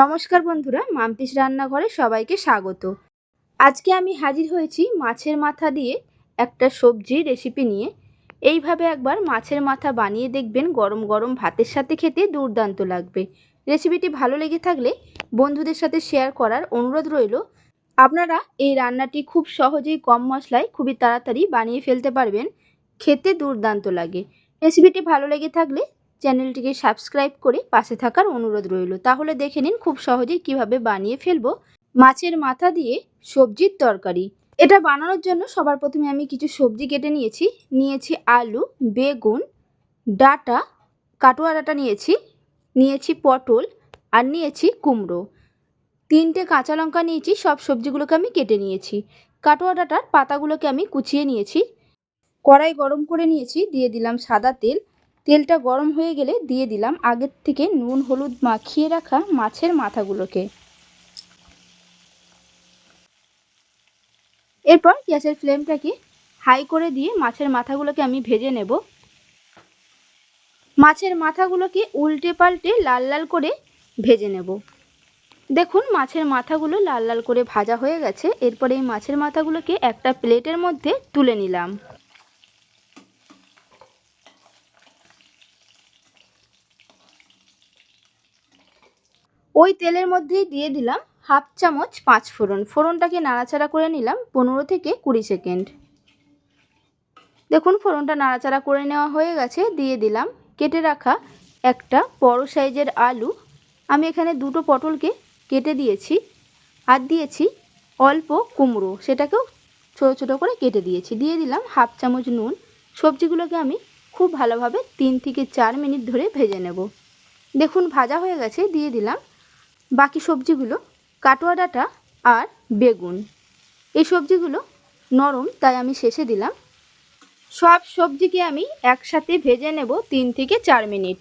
নমস্কার বন্ধুরা মাম্পিস রান্নাঘরে সবাইকে স্বাগত। আজকে আমি হাজির হয়েছি মাছের মাথা দিয়ে একটা সবজি রেসিপি নিয়ে। এইভাবে একবার মাছের মাথা বানিয়ে দেখবেন গরম গরম ভাতের সাথে খেতে দুর্দান্ত লাগবে। রেসিপিটি ভালো লেগে থাকলে বন্ধুদের সাথে শেয়ার করার অনুরোধ রইল। আপনারা এই রান্নাটি খুব সহজেই কম মশলায় খুবই তাড়াতাড়ি বানিয়ে ফেলতে পারবেন। খেতে দুর্দান্ত লাগে। রেসিপিটি ভালো লেগে থাকলে চ্যানেলটিকে সাবস্ক্রাইব করে পাশে থাকার অনুরোধ রইল। তাহলে দেখে নিন খুব সহজেই কীভাবে বানিয়ে ফেলব মাছের মাথা দিয়ে সবজির তরকারি। এটা বানানোর জন্য সবার প্রথমে আমি কিছু সবজি কেটে নিয়েছি। নিয়েছি আলু, বেগুন, ডাটা, কাটোয়া ডাটা নিয়েছি নিয়েছি পটল আর নিয়েছি কুমড়ো। তিনটে কাঁচা লঙ্কা নিয়েছি, সব সবজিগুলোকে আমি কেটে নিয়েছি। কাটোয়া ডাটার পাতাগুলোকে আমি কুচিয়ে নিয়েছি। কড়াই গরম করে নিয়েছি, দিয়ে দিলাম সাদা তেল। তেলটা গরম হয়ে গেলে দিয়ে দিলাম আগের থেকে নুন, হলুদ মাখিয়ে রাখা মাছের মাথাগুলোকে। এরপর গ্যাসের ফ্লেমটাকে হাই করে দিয়ে মাছের মাথাগুলোকে আমি ভেজে নেব। মাছের মাথাগুলোকে উল্টে পাল্টে লাল লাল করে ভেজে নেব। দেখুন মাছের মাথাগুলো লাল লাল করে ভাজা হয়ে গেছে। এরপর এই মাছের মাথাগুলোকে একটা প্লেটের মধ্যে তুলে নিলাম। ওই তেলের মধ্যেই দিয়ে দিলাম হাফ চামচ পাঁচ ফোড়ন। ফোড়নটাকে নাড়াচাড়া করে নিলাম পনেরো থেকে কুড়ি সেকেন্ড। দেখুন, ফোড়নটা নাড়াচাড়া করে নেওয়া হয়ে গেছে। দিয়ে দিলাম কেটে রাখা একটা বড় সাইজের আলু। আমি এখানে দুটো পটলকে কেটে দিয়েছি আর দিয়েছি অল্প কুমড়ো। সেটাকেও ছোটো ছোটো করে কেটে দিয়েছি। দিয়ে দিলাম হাফ চামচ নুন। সবজিগুলোকে আমি খুব ভালোভাবে তিন থেকে চার মিনিট ধরে ভেজে নেব। দেখুন, ভাজা হয়ে গেছে। দিয়ে দিলাম বাকি সবজিগুলো, কাটোয়া ডাঁটা আর বেগুন। এই সবজিগুলো নরম, তাই আমি শেষে দিলাম। সব সবজিকে আমি একসাথে ভেজে নেব তিন থেকে চার মিনিট।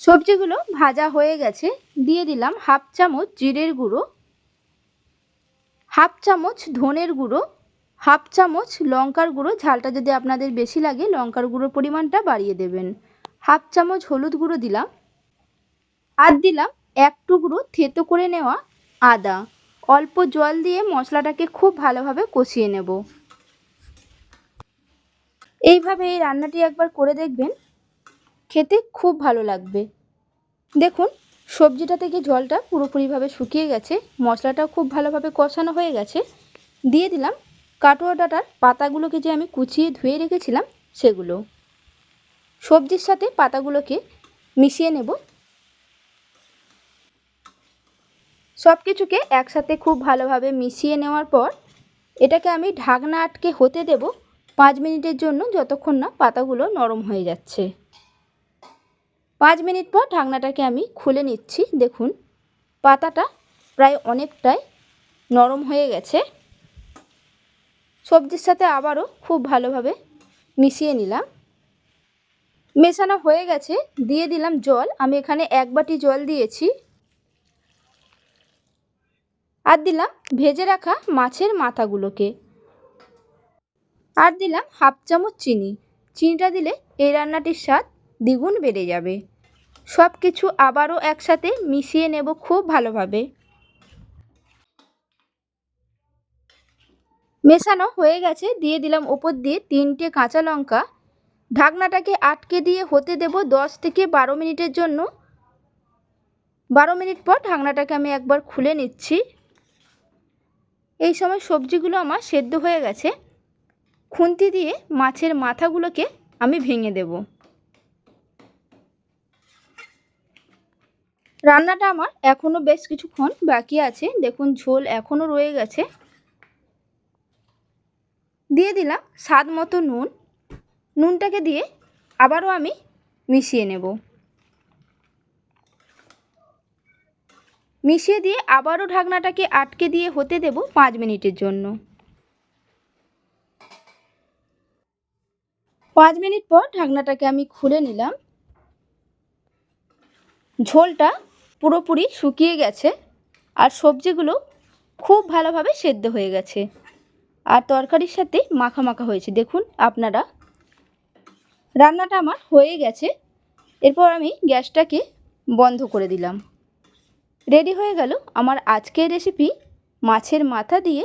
সবজিগুলো ভাজা হয়ে গেছে, দিয়ে দিলাম হাফ চামচ জিরের গুঁড়ো, হাফ চামচ ধনের গুঁড়ো, হাফ চামচ লঙ্কার গুঁড়ো। ঝালটা যদি আপনাদের বেশি লাগে, লঙ্কার গুঁড়োর পরিমাণটা বাড়িয়ে দেবেন। হাফ চামচ হলুদ গুঁড়ো দিলাম। আর দিলাম এক টুকরো থেতো করে নেওয়া আদা। অল্প জল দিয়ে মশলাটাকে খুব ভালোভাবে কষিয়ে নেব। এইভাবে এই রান্নাটি একবার করে দেখবেন, খেতে খুব ভালো লাগবে। দেখুন, সবজিটা থেকে জলটা পুরোপুরিভাবে শুকিয়ে গেছে, মশলাটাও খুব ভালোভাবে কষানো হয়ে গেছে। দিয়ে দিলাম কাটোয়া ডাটার পাতাগুলোকে যে আমি কুচিয়ে ধুয়ে রেখেছিলাম, সেগুলো। সবজির সাথে পাতাগুলোকে মিশিয়ে নেব। সব কিছুকে একসাথে খুব ভালোভাবে মিশিয়ে নেওয়ার পর এটাকে আমি ঢাকনা আটকে হতে দেব পাঁচ মিনিটের জন্য যতক্ষণ না পাতাগুলো নরম হয়ে যাচ্ছে। পাঁচ মিনিট পর ঢাকনাটাকে আমি খুলে নিচ্ছি। দেখুন, পাতাটা প্রায় অনেকটাই নরম হয়ে গেছে। সবজির সাথে আবারও খুব ভালোভাবে মিশিয়ে নিলাম। মেশানো হয়ে গেছে, দিয়ে দিলাম জল। আমি এখানে এক বাটি জল দিয়েছি। আর দিলাম ভেজে রাখা মাছের মাথাগুলোকে। আর দিলাম হাফ চামচ চিনি। চিনিটা দিলে এই রান্নাটির স্বাদ দ্বিগুণ বেড়ে যাবে। সব কিছু আবারও একসাথে মিশিয়ে নেব খুব ভালোভাবে। মেশানো হয়ে গেছে, দিয়ে দিলাম ওপর দিয়ে তিনটে কাঁচা লঙ্কা। ঢাকনাটাকে আটকে দিয়ে হতে দেব দশ থেকে বারো মিনিটের জন্য। বারো মিনিট পর ঢাকনাটাকে আমি একবার খুলে নিচ্ছি। এই সময় সবজিগুলো আমার সেদ্ধ হয়ে গেছে। খুন্তি দিয়ে মাছের মাথাগুলোকে আমি ভেঙে দেব। রান্নাটা আমার এখনও বেশ কিছুক্ষণ বাকি আছে। দেখুন, ঝোল এখনও রয়ে গেছে। দিয়ে দিলাম স্বাদ মতো নুন। নুনটাকে দিয়ে আবারও আমি মিশিয়ে নেব। মিশিয়ে দিয়ে আবারও ঢাকনাটাকে আটকে দিয়ে হতে দেব পাঁচ মিনিটের জন্য। পাঁচ মিনিট পর ঢাকনাটাকে আমি খুলে নিলাম। ঝোলটা পুরোপুরি শুকিয়ে গেছে আর সবজিগুলো খুব ভালোভাবে সেদ্ধ হয়ে গেছে। আর তরকারির সাথে মাখা মাখা হয়েছে। দেখুন, আপনারা রান্নাটা আমার হয়ে গেছে। এরপর আমি গ্যাসটাকে বন্ধ করে দিলাম। রেডি হয়ে গেল আমার আজকের রেসিপি মাছের মাথা দিয়ে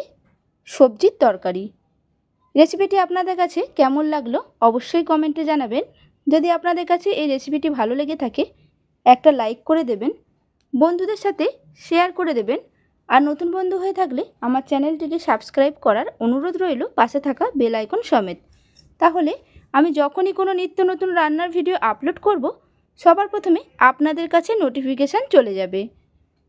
সবজির তরকারি। রেসিপিটি আপনাদের কাছে কেমন লাগল অবশ্যই কমেন্টে জানাবেন। যদি আপনাদের কাছে এই রেসিপিটি ভালো লেগে থাকে, একটা লাইক করে দেবেন, বন্ধুদের সাথে শেয়ার করে দেবেন, আর নতুন বন্ধু হয়ে থাকলে আমার চ্যানেলটিকে সাবস্ক্রাইব করার অনুরোধ রইল পাশে থাকা বেল আইকন সমেত। তাহলে আমি যখনই কোনো নিত্য নতুন রান্নার ভিডিও আপলোড করব, সবার প্রথমে আপনাদের কাছে নোটিফিকেশান চলে যাবে।